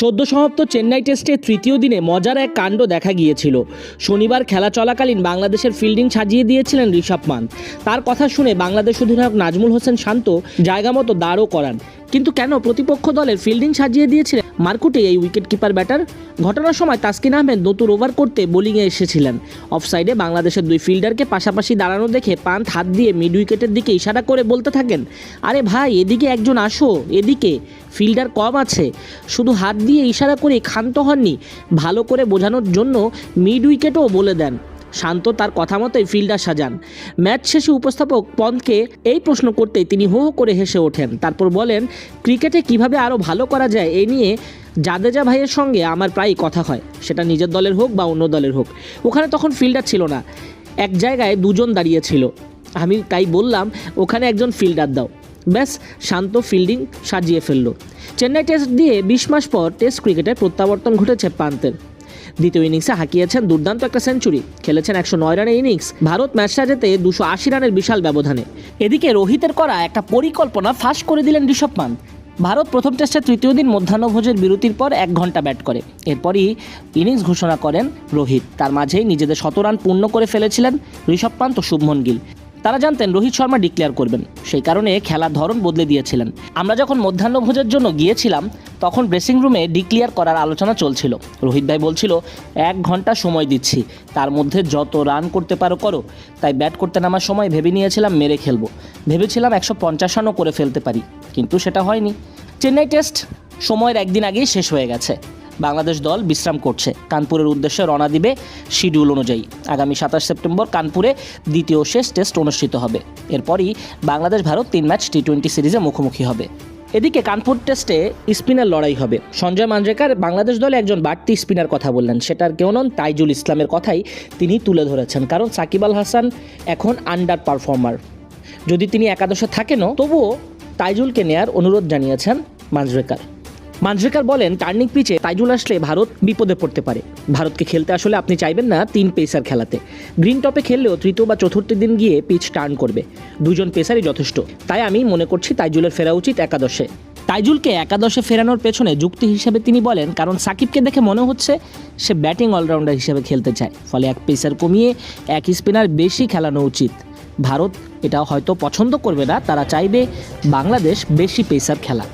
সদ্য সমাপ্ত চেন্নাই টেস্টে তৃতীয় দিনে মজার এক কাণ্ড দেখা গিয়েছিল। শনিবার খেলা চলাকালীন বাংলাদেশের ফিল্ডিং সাজিয়ে দিয়েছিলেন ঋষভ পান্ত তার কথা শুনে বাংলাদেশ অধিনায়ক নাজমুল হোসেন শান্ত জায়গা মতো দাঁড়ও করান। কিন্তু কেন প্রতিপক্ষ দলের ফিল্ডিং সাজিয়ে দিয়েছিলেন? মার্কুটে এই উইকেট কিপার ব্যাটার? ঘটনার সময় তাসকিন আহমেদ নতুন ওভার করতে বোলিংয়ে এসেছিলেন। অফসাইডে বাংলাদেশের দুই ফিল্ডারকে পাশাপাশি দাঁড়ানো দেখে পান্ত হাত দিয়ে মিড উইকেটের দিকে ইশারা করে বলতে থাকেন, আরে ভাই, এদিকে একজন আসো, এদিকে। ফিল্ডার কম আছে। শুধু হাত দিয়ে ইশারা করে ক্ষান্ত হননি, ভালো করে বোঝানোর জন্য মিড উইকেটও বলে দেন। শান্ত তার কথা মতোই ফিল্ডার সাজান। ম্যাচ শেষে উপস্থাপক পন্তকে এই প্রশ্ন করতেই তিনি হো হো করে হেসে ওঠেন। তারপর বলেন, ক্রিকেটে কীভাবে আরও ভালো করা যায় এই নিয়ে জাদেজা ভাইয়ের সঙ্গে আমার প্রায়ই কথা হয়। সেটা নিজের দলের হোক বা অন্য দলের হোক। ওখানে তখন ফিল্ডার ছিল না। এক জায়গায় দুজন দাঁড়িয়ে ছিল। আমি তাই বললাম, ওখানে একজন ফিল্ডার দাও। ব্যাস, শান্ত ফিল্ডিং সাজিয়ে ফেলল। চেন্নাই টেস্ট দিয়ে বিশ মাস পর টেস্ট ক্রিকেটে প্রত্যাবর্তন ঘটেছে পান্তের। দ্বিতীয় ইনিংসে হাঁকিয়েছেন দুর্দান্ত একটা সেঞ্চুরি। খেলেছেন একশো নয় রানের ইনিংস। ভারত ম্যাচটা যেতে দুশো আশি রানের বিশাল ব্যবধানে। এদিকে রোহিতের করা একটা পরিকল্পনা ফাঁস করে দিলেন ঋষভ পান্ত ভারত প্রথম টেস্টের তৃতীয় দিন মধ্যাহ্নভোজের বিরতির পর এক ঘণ্টা ব্যাট করে। এরপরই ইনিংস ঘোষণা করেন রোহিত। তার মাঝেই নিজেদের শত রান পূর্ণ করে ফেলেছিলেন ঋষভ পান্ত ও শুভমন গিল। তারা জানতেন রোহিত শর্মা ডিক্লেয়ার করবেন। সেই কারণে খেলার ধরন বদলে দিয়েছিলেন। আমরা যখন মধ্যাহ্নভোজের জন্য গিয়েছিলাম, তখন ড্রেসিং রুমে ডিক্লিয়ার করার আলোচনা চলছিল। রোহিত ভাই বলছিল, এক ঘণ্টা সময় দিচ্ছি। তার মধ্যে যত রান করতে পারো করো। তাই ব্যাট করতে নামার সময় ভেবে নিয়েছিলাম মেরে খেলব। ভেবেছিলাম একশো পঞ্চাশ রানও করে ফেলতে পারি। কিন্তু সেটা হয়নি। চেন্নাই টেস্ট সময়ের একদিন আগেই শেষ হয়ে গেছে। বাংলাদেশ দল বিশ্রাম করছে। কানপুরের উদ্দেশ্যে রওনা দিবে শিডিউল অনুযায়ী। আগামী সাতাশ সেপ্টেম্বর কানপুরে দ্বিতীয় শেষ টেস্ট অনুষ্ঠিত হবে। এরপরই বাংলাদেশ ভারত তিন ম্যাচ টি টোয়েন্টি সিরিজে মুখোমুখি হবে। এদিকে কানপুর টেস্টে স্পিনার লড়াই হবে। সঞ্জয় মাঞ্জরেকার বাংলাদেশ দলে একজন বাড়তি স্পিনার কথা বললেন। সেটার কেউ নন তাইজুল ইসলামের কথাই তিনি তুলে ধরেছেন। কারণ সাকিব আল হাসান এখন আন্ডার পারফর্মার যদি তিনি একাদশে থাকেনও, তবুও তাইজুলকে নেয়ার অনুরোধ জানিয়েছেন মাঞ্জরেকার মাঞ্জরেকার বলেন টার্নিং পিচে তাইজুল আসলে ভারত বিপদে পড়তে পারে। ভারতকে খেলতে আসলে আপনি চাইবেন না তিন পেসার খেলাতে। গ্রিন টপে খেললেও তৃতীয় বা চতুর্থ দিন গিয়ে পিচ টার্ন করবে। দুজন পেসারই যথেষ্ট। তাই আমি মনে করছি তাইজুলের ফেরা উচিত একাদশে। তাইজুলকে একাদশে ফেরানোর পেছনে যুক্তি হিসেবে তিনি বলেন, কারণ সাকিবকে দেখে মনে হচ্ছে সে ব্যাটিং অলরাউন্ডার হিসেবে খেলতে চায়। ফলে এক পেসার কমিয়ে এক স্পিনার বেশি খেলানো উচিত। ভারত এটা হয়তো পছন্দ করবে না, তারা চাইবে বাংলাদেশ বেশি পেসার খেলাক।